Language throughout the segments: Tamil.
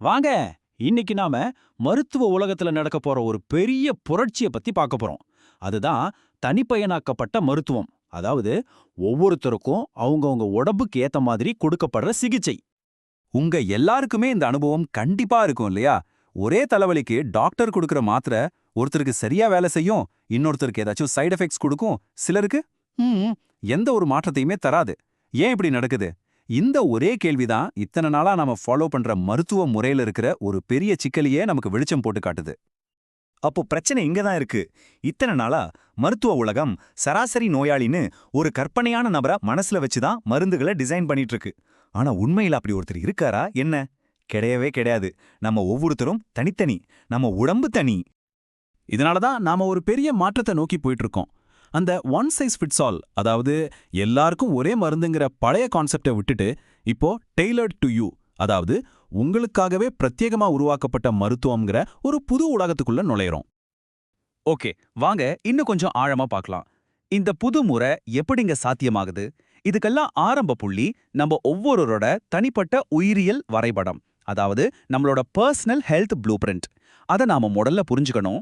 வாங்க இன்னைக்கு நாம மருத்துவ உலகத்துல நடக்க போற ஒரு பெரிய புரட்சிய பத்தி பார்க்க போறோம். அதுதான் தனிப்பயனாக்கப்பட்ட மருத்துவம். அதாவது ஒவ்வொருத்தருக்கும் அவங்கவுங்க உடம்புக்கு ஏத்த மாதிரி கொடுக்கப்படுற சிகிச்சை. உங்க எல்லாருக்குமே இந்த அனுபவம் கண்டிப்பா இருக்கும் இல்லையா? ஒரே தலைவலிக்கு டாக்டர் கொடுக்கிற மாத்திரை ஒருத்தருக்கு சரியா வேலை செய்யும் இன்னொருத்தருக்கு ஏதாச்சும் சைடு எஃபெக்ட்ஸ் கொடுக்கும் சிலருக்கு எந்த ஒரு மாற்றத்தையுமே தராது. ஏன் இப்படி நடக்குது? இந்த ஒரே கேள்விதான் இத்தனை நாளா நாம ஃபாலோ பண்ற மருத்துவ முறையில இருக்கிற ஒரு பெரிய சிக்கலையே நமக்கு வெளிச்சம் போட்டு காட்டுது. அப்போ பிரச்சனை இங்க தான் இருக்கு. இத்தனை நாளா மருத்துவ உலகம் சராசரி நோயாளின்னு ஒரு கற்பனையான நபரை மனசுல வச்சு தான் மருந்துகளை டிசைன் பண்ணிட்டு இருக்கு ஆனா உண்மையில் அப்படி ஒருத்தர் இருக்காரா? என்ன? கிடையவே கிடையாது. நம்ம ஒவ்வொருத்தரும் தனித்தனி நம்ம உடம்பு தனி. இதனால தான் நாம ஒரு பெரிய மாற்றத்தை நோக்கி போயிட்டு இருக்கோம் அந்த ஒன் சைஸ் ஃபிட்ஸ் ஆல் அதாவது எல்லாருக்கும் ஒரே மருந்துங்கிற பழைய கான்செப்டை விட்டுட்டு இப்போ டெய்லர்ட் டு யூ அதாவது உங்களுக்காகவே பிரத்யேகமா உருவாக்கப்பட்ட மருத்துவம்ங்கிற ஒரு புது உலகத்துக்குள்ள நுழையிறோம். ஓகே வாங்க இன்னும் கொஞ்சம் ஆழமா பார்க்கலாம். இந்த புது முறை எப்படிங்க சாத்தியமாகுது? இதுக்கெல்லாம் ஆரம்ப புள்ளி நம்ம ஒவ்வொருவரோட தனிப்பட்ட உயிரியல் வரைபடம் அதாவது நம்மளோட பர்சனல் ஹெல்த் ப்ளூ பிரிண்ட் அதை நாம முதல்ல புரிஞ்சுக்கணும்.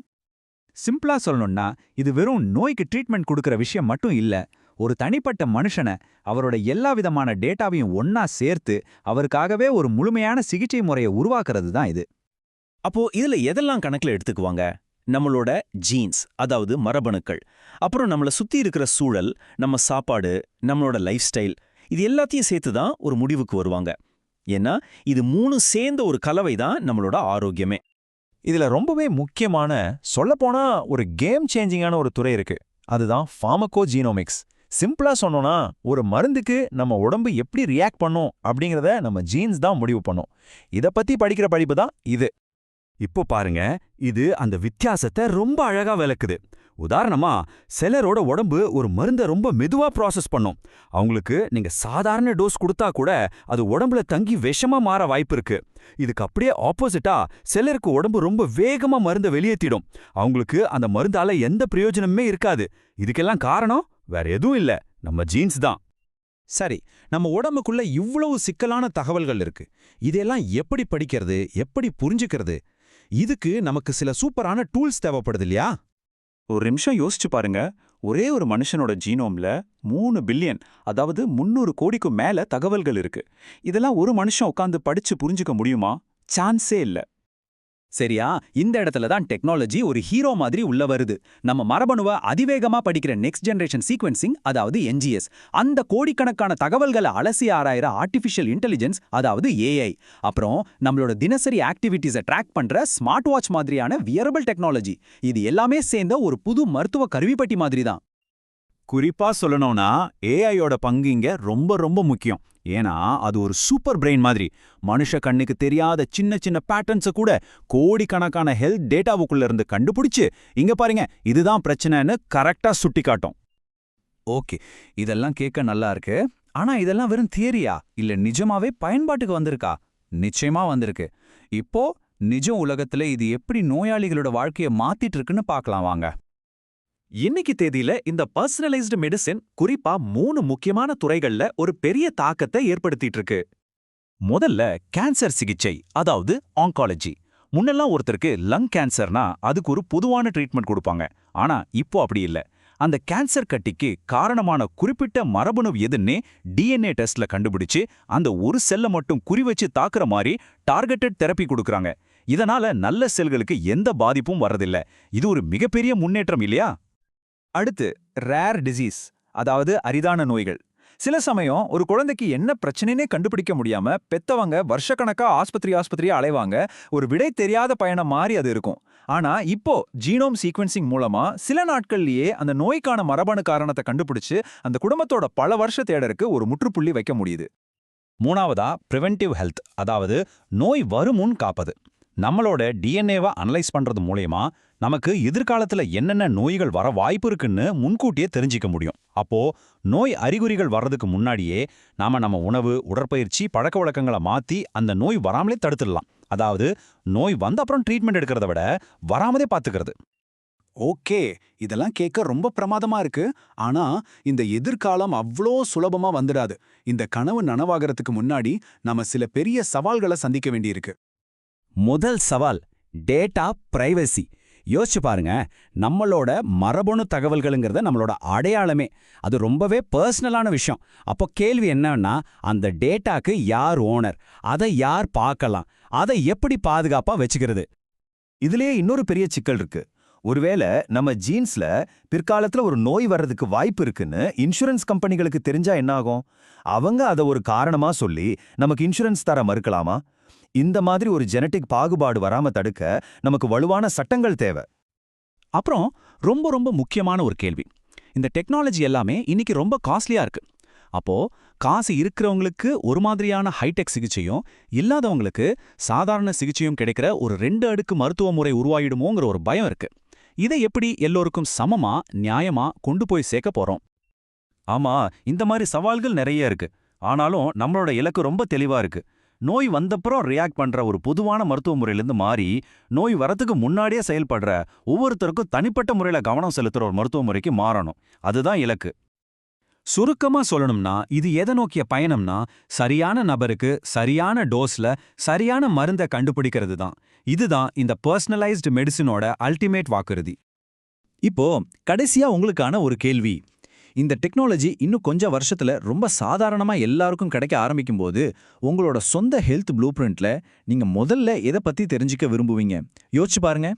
சிம்பிளா சொல்லணும்னா இது வெறும் நோய்க்கு ட்ரீட்மெண்ட் கொடுக்கற விஷயம் மட்டும் இல்ல. ஒரு தனிப்பட்ட மனுஷனை அவரோட எல்லா விதமான டேட்டாவையும் ஒன்னா சேர்த்து அவருக்காகவே ஒரு முழுமையான சிகிச்சை முறையை உருவாக்குறது தான் இது. அப்போ இதுல எதெல்லாம் கணக்குல எடுத்துக்குவாங்க? நம்மளோட ஜீன்ஸ் அதாவது மரபணுக்கள். அப்புறம் நம்மள சுத்தி இருக்கிற சூழல் நம்ம சாப்பாடு நம்மளோட லைஃப் ஸ்டைல் இது எல்லாத்தையும் சேர்த்து தான் ஒரு முடிவுக்கு வருவாங்க. ஏன்னா இது மூணு சேர்ந்த ஒரு கலவை தான் நம்மளோட ஆரோக்கியமே. இதுல ரொம்பவே முக்கியமான சொல்லப்போனா ஒரு கேம் சேஞ்சிங்கான ஒரு துறை இருக்கு. அதுதான் ஃபார்மகோ ஜீனோமிக்ஸ் சிம்பிளா சொன்னோம்னா ஒரு மருந்துக்கு நம்ம உடம்பு எப்படி ரியாக்ட் பண்ணும் அப்படிங்கறத நம்ம ஜீன்ஸ் தான் முடிவு பண்ணும். இத பத்தி படிக்கிற படிப்பு தான் இது. இப்போ பாருங்க இது அந்த வித்தியாசத்தை ரொம்ப அழகா விளக்குது. உதாரணமா சிலரோட உடம்பு ஒரு மருந்தை ரொம்ப மெதுவா ப்ராசஸ் பண்ணும். அவங்களுக்கு நீங்க சாதாரண டோஸ் கொடுத்தா கூட அது உடம்புல தங்கி விஷமா மாற வாய்ப்பு இருக்கு. இதுக்கு அப்படியே ஆப்போசிட்டா சிலருக்கு உடம்பு ரொம்ப வேகமா மருந்தை வெளியேத்திடும். அவங்களுக்கு அந்த மருந்தால எந்த பிரயோஜனமே இருக்காது. இதுக்கெல்லாம் காரணம் வேற எதுவும் இல்ல. நம்ம ஜீன்ஸ் தான். சரி நம்ம உடம்புக்குள்ள இவ்வளவு சிக்கலான தகவல்கள் இருக்கு. இதெல்லாம் எப்படி படிக்கிறது எப்படி புரிஞ்சுக்கிறது? இதுக்கு நமக்கு சில சூப்பரான டூல்ஸ் தேவைப்படுது இல்லையா? ஒரு நிமிஷம் யோசிச்சு பாருங்க. ஒரே ஒரு மனுஷனோட ஜீனோம்ல மூணு பில்லியன் அதாவது முந்நூறு கோடிக்கும் மேல தகவல்கள் இருக்கு. இதெல்லாம் ஒரு மனுஷன் உட்காந்து படிச்சு புரிஞ்சுக்க முடியுமா? சான்ஸே இல்ல. சரியா? இந்த இடத்துல தான் டெக்னாலஜி ஒரு ஹீரோ மாதிரி உள்ள வருது. நம்ம மரபணுவை அதிவேகமா படிக்கிற நெக்ஸ்ட் ஜெனரேஷன் சீக்வென்சிங் அதாவது என்ஜிஎஸ் அந்த கோடிக்கணக்கான தகவல்களை அலசி ஆராயிற ஆர்டிஃபிஷியல் இன்டெலிஜென்ஸ் அதாவது ஏஐ அப்புறம் நம்மளோட தினசரி ஆக்டிவிட்டீஸை ட்ராக் பண்ற ஸ்மார்ட் வாட்ச் மாதிரியான வியரபிள் டெக்னாலஜி இது எல்லாமே சேர்ந்த ஒரு புது மருத்துவ கருவிப்பட்டி மாதிரி தான். குறிப்பா சொல்லணும்னா ஏஐயோட பங்கு இங்க ரொம்ப ரொம்ப முக்கியம். ஏன்னா அது ஒரு சூப்பர் பிரெயின் மாதிரி. மனுஷ கண்ணுக்கு தெரியாத சின்ன சின்ன பேட்டர்ன்ஸை கூட கோடிக்கணக்கான ஹெல்த் டேட்டாவுக்குள்ள இருந்து கண்டுபிடிச்சு இங்க பாருங்க இதுதான் பிரச்சனைன்னு கரெக்டா சுட்டி காட்டும் ஓகே இதெல்லாம் கேட்க நல்லா இருக்கு. ஆனா இதெல்லாம் வெறும் தியரியா? இல்ல நிஜமாவே பயன்பாட்டுக்கு வந்திருக்கா? நிச்சயமா வந்திருக்கு. இப்போ நிஜ உலகத்துல இது எப்படி நோயாளிகளோட வாழ்க்கைய மாத்திட்டு இருக்குன்னு பார்க்கலாம் வாங்க. இன்னைக்கு தேதியில இந்த பர்சனலைஸ்டு மெடிசின் குறிப்பா மூணு முக்கியமான துறைகள்ல ஒரு பெரிய தாக்கத்தை ஏற்படுத்திட்டு இருக்கு முதல்ல கேன்சர் சிகிச்சை அதாவது ஆங்காலஜி முன்னெல்லாம் ஒருத்தருக்கு லங் கேன்சர்னா அதுக்கு ஒரு பொதுவான ட்ரீட்மெண்ட் கொடுப்பாங்க. ஆனா இப்போ அப்படி இல்ல. அந்த கேன்சர் கட்டிக்கு காரணமான குறிப்பிட்ட மரபணு எதுன்னே டிஎன்ஏ டெஸ்ட்ல கண்டுபிடிச்சு அந்த ஒரு செல்லை மட்டும் குறிவச்சு தாக்குற மாதிரி டார்கெட்டட் தெரப்பி கொடுக்கறாங்க. இதனால நல்ல செல்களுக்கு எந்த பாதிப்பும் வரதில்ல இது ஒரு மிகப்பெரிய முன்னேற்றம் இல்லையா? அடுத்து ரேர் டிசீஸ் அதாவது அரிதான நோய்கள். சில சமயம் ஒரு குழந்தைக்கு என்ன பிரச்சனைனே கண்டுபிடிக்க முடியாம பெத்தவங்க வருஷக்கணக்கா ஆஸ்பத்திரி ஆஸ்பத்திரியா அலைவாங்க ஒரு விடை தெரியாத பயணம் மாதிரி அது இருக்கும். ஆனா இப்போ ஜீனோம் சீக்வென்சிங் மூலமா சில நாட்கள்லயே அந்த நோய்க்கான மரபணு காரணத்தை கண்டுபிடிச்சு அந்த குடும்பத்தோட பல வருஷ தேடருக்கு ஒரு முற்றுப்புள்ளி வைக்க முடியுது. மூணாவதா பிரிவென்டிவ் ஹெல்த் அதாவது நோய் வருமுன் காப்பது. நம்மளோட டிஎன்ஏவை அனலைஸ் பண்றது மூலயமா நமக்கு எதிர்காலத்துல என்னென்ன நோய்கள் வர வாய்ப்பு இருக்குன்னு முன்கூட்டியே தெரிஞ்சிக்க முடியும். அப்போ நோய் அறிகுறிகள் வர்றதுக்கு முன்னாடியே நாம நம்ம உணவு உடற்பயிற்சி பழக்க வழக்கங்களை மாத்தி அந்த நோய் வராமலே தடுத்துடலாம். அதாவது நோய் வந்த அப்புறம் ட்ரீட்மெண்ட் எடுக்கிறத விட வராமதே பார்த்துக்கிறது ஓகே இதெல்லாம் கேட்க ரொம்ப பிரமாதமா இருக்கு. ஆனா இந்த எதிர்காலம் அவ்ளோ சுலபமா வந்துடாது. இந்த கனவு நனவாகறதுக்கு முன்னாடி நாம சில பெரிய சவால்களை சந்திக்க வேண்டியிருக்கு. முதல் சவால் டேட்டா பிரைவசி யோசிச்சு பாருங்க நம்மளோட மரபணு தகவல்களுங்கிறத நம்மளோட அடையாளமே. அது ரொம்பவே பர்சனலான விஷயம். அப்போ கேள்வி என்னன்னா அந்த டேட்டாக்கு யார் ஓனர் அதை யார் பார்க்கலாம்? அதை எப்படி பாதுகாப்பா வச்சுக்கிறது? இதுலயே இன்னொரு பெரிய சிக்கல் இருக்கு. ஒருவேளை நம்ம ஜீன்ஸ்ல பிற்காலத்துல ஒரு நோய் வர்றதுக்கு வாய்ப்பு இருக்குன்னு இன்சூரன்ஸ் கம்பெனிகளுக்கு தெரிஞ்சா என்ன ஆகும்? அவங்க அதை ஒரு காரணமா சொல்லி நமக்கு இன்சூரன்ஸ் தர மறுக்கலாமா? இந்த மாதிரி ஒரு ஜெனட்டிக் பாகுபாடு வராம தடுக்க நமக்கு வலுவான சட்டங்கள் தேவை. அப்புறம் ரொம்ப ரொம்ப முக்கியமான ஒரு கேள்வி. இந்த டெக்னாலஜி எல்லாமே இன்னைக்கு ரொம்ப காஸ்ட்லியா இருக்கு. அப்போ காசு இருக்கிறவங்களுக்கு ஒரு மாதிரியான ஹைடெக் சிகிச்சையும் இல்லாதவங்களுக்கு சாதாரண சிகிச்சையும் கிடைக்கிற ஒரு ரெண்டு அடுக்கு மருத்துவ முறை உருவாயிடுமோங்கிற ஒரு பயம் இருக்கு. இதை எப்படி எல்லோருக்கும் சமமா நியாயமா கொண்டு போய் சேர்க்க போறோம்? ஆமா இந்த மாதிரி சவால்கள் நிறைய இருக்கு. ஆனாலும் நம்மளோட இலக்கு ரொம்ப தெளிவா இருக்கு. நோய் வந்தப்புறம் ரியாக்ட் பண்ற ஒரு பொதுவான மருத்துவ முறையிலிருந்து மாறி நோய் வரத்துக்கு முன்னாடியே செயல்படுற ஒவ்வொருத்தருக்கும் தனிப்பட்ட முறையில கவனம் செலுத்துற ஒரு மருத்துவ முறைக்கு மாறணும். அதுதான் இலக்கு. சுருக்கமா சொல்லணும்னா இது எதை நோக்கிய பயணம்னா சரியான நபருக்கு சரியான டோஸ்ல சரியான மருந்தை கண்டுபிடிக்கிறது தான் இதுதான் இந்த பர்சனலைஸ்டு மெடிசினோட அல்டிமேட் வாக்குறுதி. இப்போ கடைசியா உங்களுக்கான ஒரு கேள்வி. இந்த டெக்னாலஜி இன்னும் கொஞ்சம் வருஷத்துல ரொம்ப சாதாரணமா எல்லாருக்கும் கிடைக்க ஆரம்பிக்கும் போது உங்களோட சொந்த ஹெல்த் ப்ளூ பிரிண்ட்ல நீங்க முதல்ல எதை பத்தி தெரிஞ்சுக்க விரும்புவீங்க? யோசிச்சு பாருங்க.